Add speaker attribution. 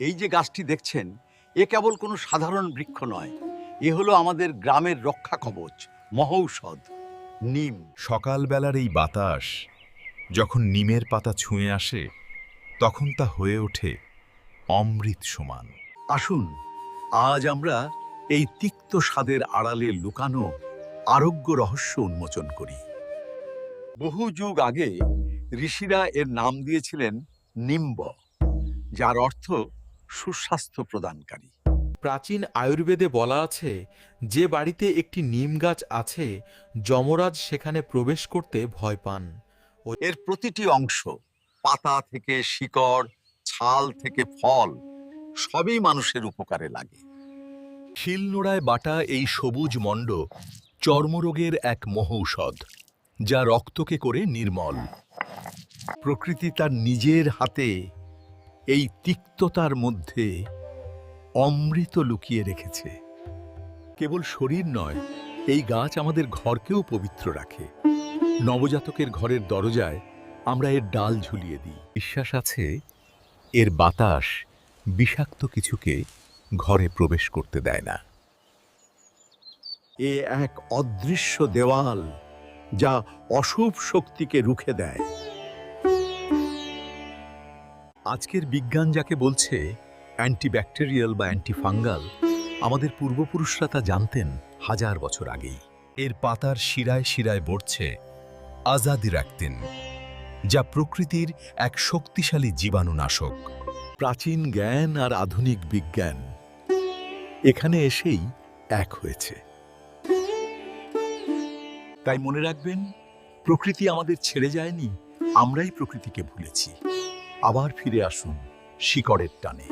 Speaker 1: এই যে গাছটি দেখছেন এ কেবল কোনো সাধারণ বৃক্ষ নয় এ হলো আমাদের গ্রামের রক্ষা কবচ মহৌষধ নিম।
Speaker 2: সকালবেলার এই বাতাস যখন নিমের পাতা ছুঁয়ে আসে তখন তা হয়ে ওঠে অমৃত সমান।
Speaker 1: আসুন আজ আমরা এই তিক্ত স্বাদের আড়ালে লুকানো আরোগ্য রহস্য উন্মোচন করি। বহু যুগ আগে ঋষিরা এর নাম দিয়েছিলেন নিম্ব যার অর্থ সুস্বাস্থ্য প্রদানকারী।
Speaker 3: প্রাচীন আয়ুর্বেদে বলা আছে যে বাড়িতে একটি নিম গাছ আছে যমরাজ সেখানে প্রবেশ করতে ভয় পান।
Speaker 1: এর প্রতিটি অংশ পাতা থেকে শিকড় ছাল থেকে ফল সবই মানুষের উপকারে লাগে। শিলনোড়ায় বাটা এই সবুজ মণ্ড চর্মরোগের এক মহৌষধ যা রক্তকে করে নির্মল। প্রকৃতি তার নিজের হাতে এই তিক্ততার মধ্যে অমৃত লুকিয়ে রেখেছে। কেবল শরীর নয়, এই গাছ আমাদের ঘরকেও পবিত্র রাখে। নবজাতকের ঘরের দরজায় আমরা এর ডাল ঝুলিয়ে দিই। বিশ্বাস আছে, এর বাতাস বিষাক্ত কিছুকে ঘরে প্রবেশ করতে দেয় না। এ এক অদৃশ্য দেওয়াল যা অশুভ শক্তিকে রুখে দেয়। আজকের বিজ্ঞান যাকে বলছে অ্যান্টিব্যাকটেরিয়াল বা অ্যান্টিফাঙ্গাল, আমাদের পূর্বপুরুষরা তা জানতেন হাজার বছর আগেই।
Speaker 2: এর পাতার শিরায় শিরায় বড়ছে আজাদি রাখতেন যা প্রকৃতির এক শক্তিশালী জীবাণুনাশক।
Speaker 1: প্রাচীন জ্ঞান আর আধুনিক বিজ্ঞান এখানে এসেই এক হয়েছে। তাই মনে রাখবেন, প্রকৃতি আমাদের ছেড়ে যায়নি, আমরাই প্রকৃতিকে ভুলেছি। আবার ফিরে আসুন শিকড়ের টানে।